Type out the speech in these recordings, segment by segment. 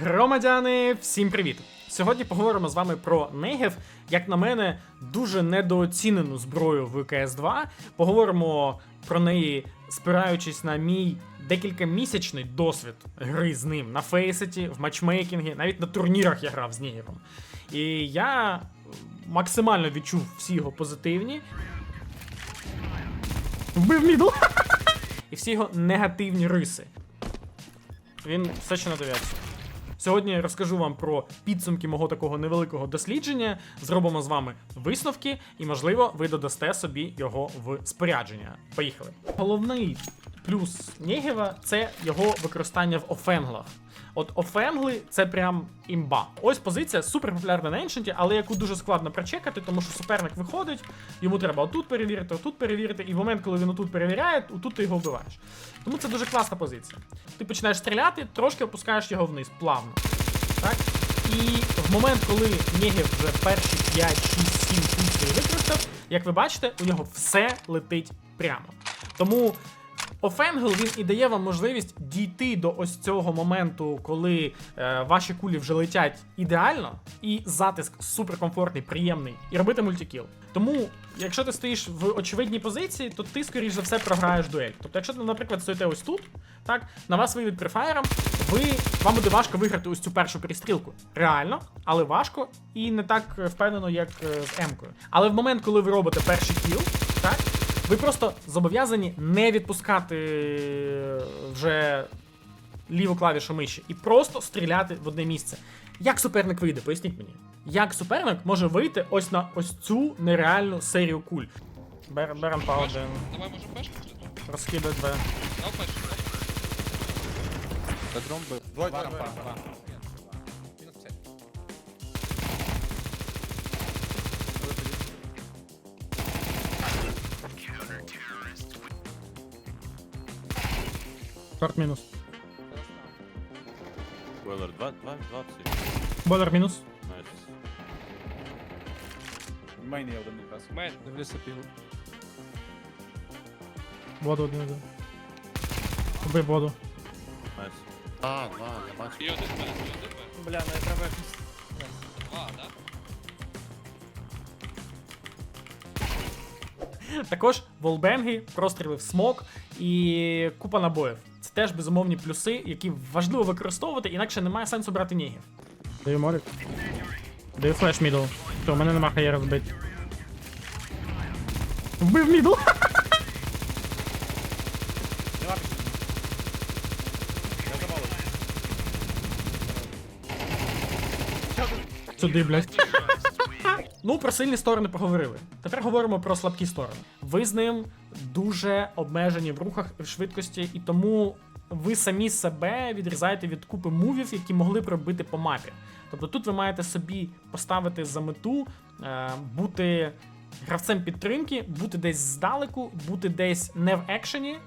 Громадяни, всім привіт! Сьогодні поговоримо з вами про Негев, як на мене, дуже недооцінену зброю в КС 2. Поговоримо про неї, спираючись на мій декількамісячний досвід гри з ним на фейсеті, в матчмейкінгі, навіть на турнірах я грав з Негевом. І я максимально відчув всі його позитивні. Вбив мідл! І всі його негативні риси. Він все ще на дев'ятці. Сьогодні я розкажу вам про підсумки мого такого невеликого дослідження. Зробимо з вами висновки, і, можливо, ви додасте собі його в спорядження. Поїхали. Головний плюс Нєгєва це його використання в офенглах. От офенгли це прям імба. Ось позиція супер популярна на еншенті, але яку дуже складно прочекати, тому що суперник виходить, йому треба отут перевірити, отут перевірити, і в момент, коли він отут перевіряє, отут ти його вбиваєш. Тому це дуже класна позиція. Ти починаєш стріляти, трошки опускаєш його вниз, плавно. Так? І в момент, коли Нєгів вже перші 5, 6, 7 пунктів використав, як ви бачите, у нього все летить прямо. Тому Офенгл він і дає вам можливість дійти до ось цього моменту, коли е, ваші кулі вже летять ідеально, і затиск суперкомфортний, приємний, і робити мультикіл. Тому, якщо ти стоїш в очевидній позиції, то ти, скоріш за все, програєш дуель. Тобто, якщо ти, наприклад, стоїте ось тут, так, на вас вийдуть префаєром, ви вам буде важко виграти ось цю першу перестрілку. Реально, але важко і не так впевнено, як е, з М-кою. Але в момент, коли ви робите перший кіл, так, ви просто зобов'язані не відпускати е, вже ліву клавішу миші і просто стріляти в одне місце. Як суперник вийде? Поясніть мені. Як суперник може вийти ось на ось цю нереальну серію куль? Бер, берем по один. Давай можемо пешку? Розкидать Б. Дав пешку. Бедром бив. Двоє, Шорт мінус. Бойлер 2, 2, 20. Бойлер мінус. Найс. Мейн є один якраз. Мен. Дивлюся пігу. Воду один один. Вбив воду. Найс. А, два, я бачу. І один мен, і один мен. Бля, не треба. Два, да? Також волбенги, простріли в смок і купа набоїв. Теж безумовні плюси, які важливо використовувати, інакше немає сенсу брати нігів. Даю молік. Даю флеш мідл. То у мене нема хає розбити. Вбив мідл! Сюди, блядь. Ну, про сильні сторони поговорили. Тепер говоримо про слабкі сторони. Ви з ним дуже обмежені в рухах і в швидкості, і тому ви самі себе відрізаєте від купи мувів, які могли б робити по мапі. Тобто тут ви маєте собі поставити за мету е, бути гравцем підтримки, бути десь здалеку, бути десь не в екшені,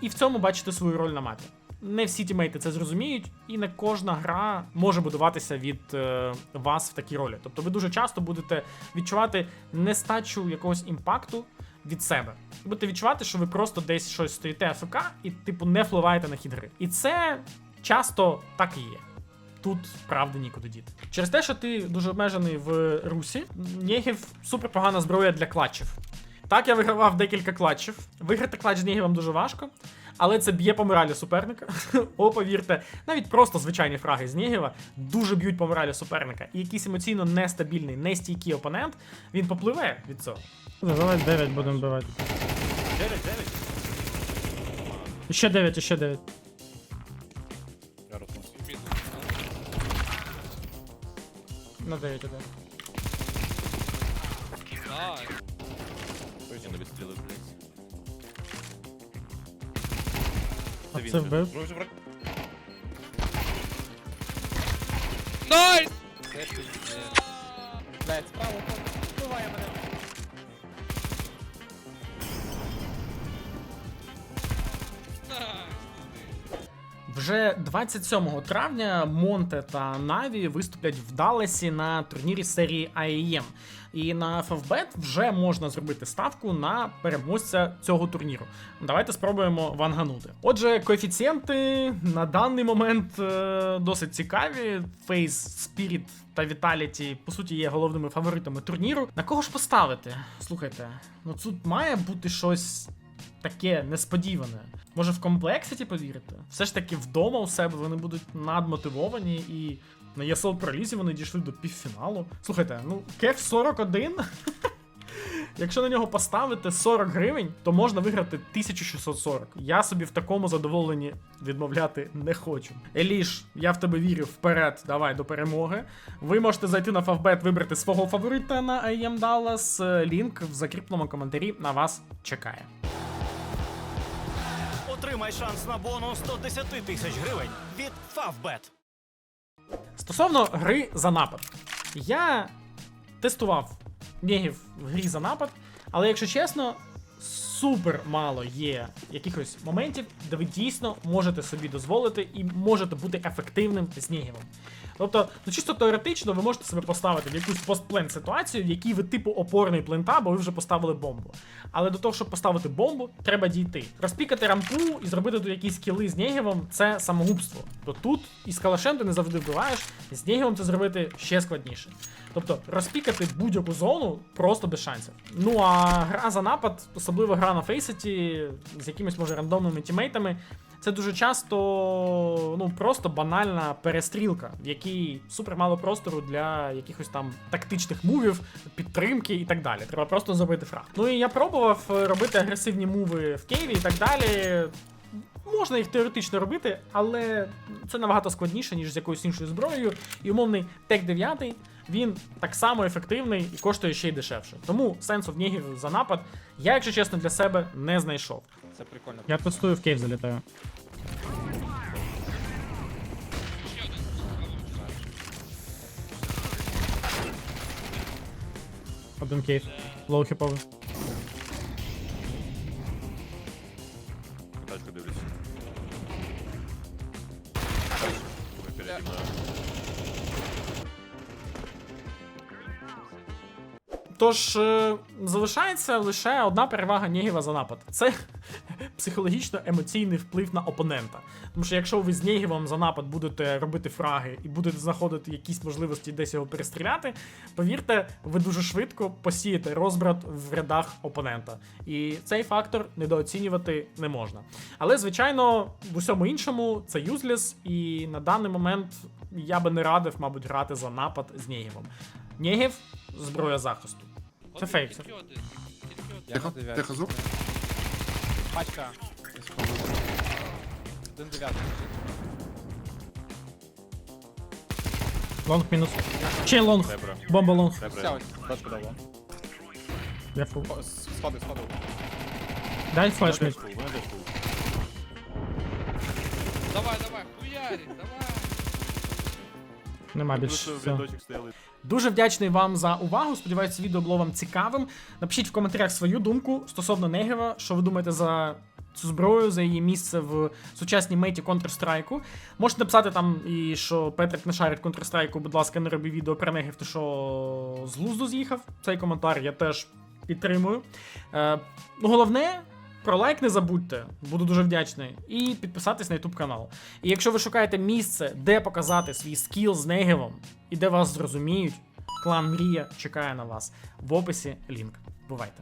і в цьому бачити свою роль на мапі. Не всі тімейти це зрозуміють, і не кожна гра може будуватися від е, вас в такій ролі. Тобто ви дуже часто будете відчувати нестачу якогось імпакту від себе. Ви будете відчувати, що ви просто десь щось стоїте АФК і, типу, не впливаєте на хід гри. І це часто так і є. Тут правди нікуди діти. Через те, що ти дуже обмежений в русі, Нєгів супер погана зброя для клатчів. Так, я вигравав декілька клатчів. Виграти клатч з Нєгівом дуже важко, але це б'є по моралі суперника. О, повірте, навіть просто звичайні фраги з Нєгіва дуже б'ють по моралі суперника. І якийсь емоційно нестабільний, нестійкий опонент, він попливе від цього. Давай 9 будемо бивати. 9, 9. Ще 9, ще 9. Я розмовив. Мінус. На 9 іде. Найс. Я не відстрілив, А він це вбив. Найс! Блять, справа, вбиває мене. Вже 27 травня Монте та Наві виступлять в Далласі на турнірі серії IEM. І на FFBet вже можна зробити ставку на переможця цього турніру. Давайте спробуємо ванганути. Отже, коефіцієнти на даний момент е, досить цікаві. Фейс, Spirit та Vitality, по суті, є головними фаворитами турніру. На кого ж поставити? Слухайте, ну тут має бути щось таке несподіване. Може в комплексіті повірите? Все ж таки вдома у себе вони будуть надмотивовані і на ESL пролізі вони дійшли до півфіналу. Слухайте, ну Кеф 41. Якщо на нього поставити 40 гривень, то можна виграти 1640. Я собі в такому задоволенні відмовляти не хочу. Еліш, я в тебе вірю вперед. Давай до перемоги. Ви можете зайти на Favbet, вибрати свого фаворита на IEM Dallas. Е, Лінк в закріпленому коментарі на вас чекає. Отримай шанс на бонус 110 тисяч гривень від Favbet. Стосовно гри за напад, я тестував нігів в грі за напад, але якщо чесно, супер мало є якихось моментів, де ви дійсно можете собі дозволити і можете бути ефективним з. Тобто, ну чисто теоретично, ви можете себе поставити в якусь постплен ситуацію, в якій ви типу опорний плента, бо ви вже поставили бомбу. Але до того, щоб поставити бомбу, треба дійти. Розпікати рампу і зробити тут якісь кіли з Нєгівом це самогубство. То тут із калашем ти не завжди вбиваєш, з Нєгівом це зробити ще складніше. Тобто розпікати будь-яку зону просто без шансів. Ну а гра за напад, особливо гра на фейсеті з якимись може рандомними тімейтами, це дуже часто ну просто банальна перестрілка, в якій супер мало простору для якихось там тактичних мувів, підтримки і так далі. Треба просто зробити фраг. Ну і я пробував е, робити агресивні муви в Києві і так далі. Можна їх теоретично робити, але це набагато складніше, ніж з якоюсь іншою зброєю. І умовний Тек 9 він так само ефективний і коштує ще й дешевше. Тому сенсу в нігів за напад я, якщо чесно, для себе не знайшов. Це прикольно. Я тестую в кейв залітаю. Один кейв. Лоу хіповий. Тачку дивлюсь. Переді мною. Тож е, залишається лише одна перевага Нєгіва за напад. Це психологічно емоційний вплив на опонента. Тому що якщо ви з Нєгівом за напад будете робити фраги і будете знаходити якісь можливості десь його перестріляти, повірте, ви дуже швидко посієте розбрат в рядах опонента. І цей фактор недооцінювати не можна. Але, звичайно, в усьому іншому це юзлес, і на даний момент я би не радив, мабуть, грати за напад з Нєгівом. Нєгів зброя захисту. Це фейк, це один. Тихо, тихо, звук. Пачка. Один дев'ятий. Лонг мінус. Ще лонг. Бомба лонг. Ось. Пачку дало. Я фул. О, с- Сходи, сходи. Дай флеш фул. Давай, давай, хуярі, давай. Нема більше. Все. Дуже вдячний вам за увагу. Сподіваюся, відео було вам цікавим. Напишіть в коментарях свою думку стосовно Негева, що ви думаєте за цю зброю, за її місце в сучасній меті Counter-Strike. Можете написати там і що Петрик не шарить Counter-Strike, будь ласка, не роби відео про Негев, ти що з глузду з'їхав. Цей коментар я теж підтримую. Е, ну, головне. Про лайк не забудьте, буду дуже вдячний. І підписатись на YouTube канал. І якщо ви шукаєте місце, де показати свій скіл з Негевом і де вас зрозуміють, клан Мрія чекає на вас. В описі лінк. Бувайте!